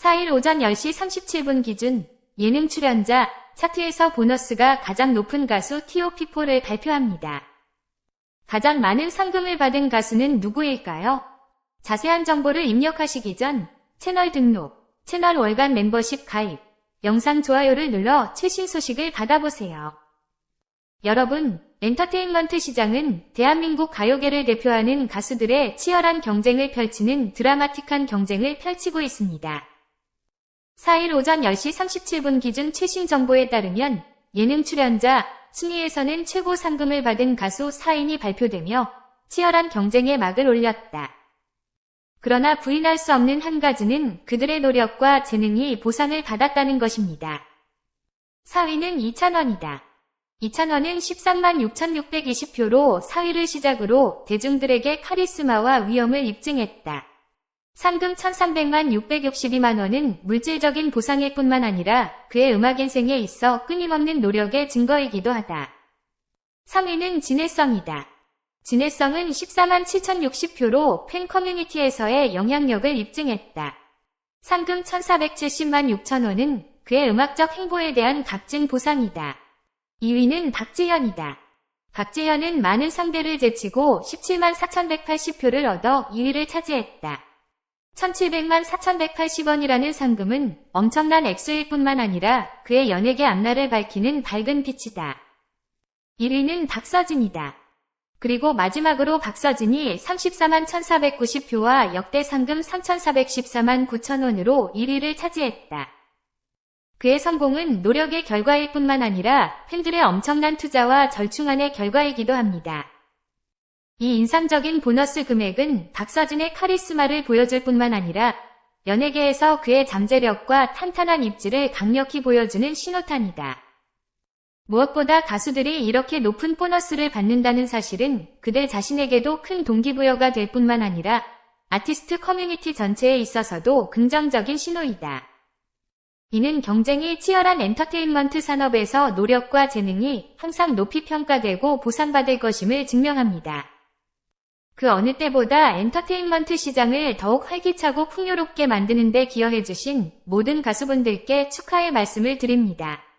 4일 오전 10시 37분 기준 예능 출연자 차트에서 보너스가 가장 높은 가수 TOP4를 발표합니다. 가장 많은 상금을 받은 가수는 누구일까요? 자세한 정보를 입력하시기 전 채널 등록, 채널 월간 멤버십 가입, 영상 좋아요를 눌러 최신 소식을 받아보세요. 여러분, 엔터테인먼트 시장은 대한민국 가요계를 대표하는 가수들의 치열한 경쟁을 펼치는 드라마틱한 경쟁을 펼치고 있습니다. 4일 오전 10시 37분 기준 최신 정보에 따르면 예능 출연자 순위에서는 최고 상금을 받은 가수 4인이 발표되며 치열한 경쟁에 막을 올렸다. 그러나 부인할 수 없는 한 가지는 그들의 노력과 재능이 보상을 받았다는 것입니다. 4위는 이찬원이다. 이찬원은 13만 6,620표로 4위를 시작으로 대중들에게 카리스마와 위엄을 입증했다. 상금 1,300만 662만 원은 물질적인 보상일 뿐만 아니라 그의 음악 인생에 있어 끊임없는 노력의 증거이기도 하다. 3위는 진해성이다. 진해성은 14만 7,060표로 팬 커뮤니티에서의 영향력을 입증했다. 상금 1,470만 6천 원은 그의 음악적 행보에 대한 값진 보상이다. 2위는 박지현이다. 박지현은 많은 상대를 제치고 17만 4,180표를 얻어 2위를 차지했다. 1700만 4180원이라는 상금은 엄청난 액수일 뿐만 아니라 그의 연예계 앞날을 밝히는 밝은 빛이다. 1위는 박서진이다. 그리고 마지막으로 박서진이 34만 1490표와 역대 상금 3414만 9천원으로 1위를 차지했다. 그의 성공은 노력의 결과일 뿐만 아니라 팬들의 엄청난 투자와 절충안의 결과이기도 합니다. 이 인상적인 보너스 금액은 박서진의 카리스마를 보여줄 뿐만 아니라 연예계에서 그의 잠재력과 탄탄한 입지를 강력히 보여주는 신호탄이다. 무엇보다 가수들이 이렇게 높은 보너스를 받는다는 사실은 그들 자신에게도 큰 동기부여가 될 뿐만 아니라 아티스트 커뮤니티 전체에 있어서도 긍정적인 신호이다. 이는 경쟁이 치열한 엔터테인먼트 산업에서 노력과 재능이 항상 높이 평가되고 보상받을 것임을 증명합니다. 그 어느 때보다 엔터테인먼트 시장을 더욱 활기차고 풍요롭게 만드는 데 기여해주신 모든 가수분들께 축하의 말씀을 드립니다.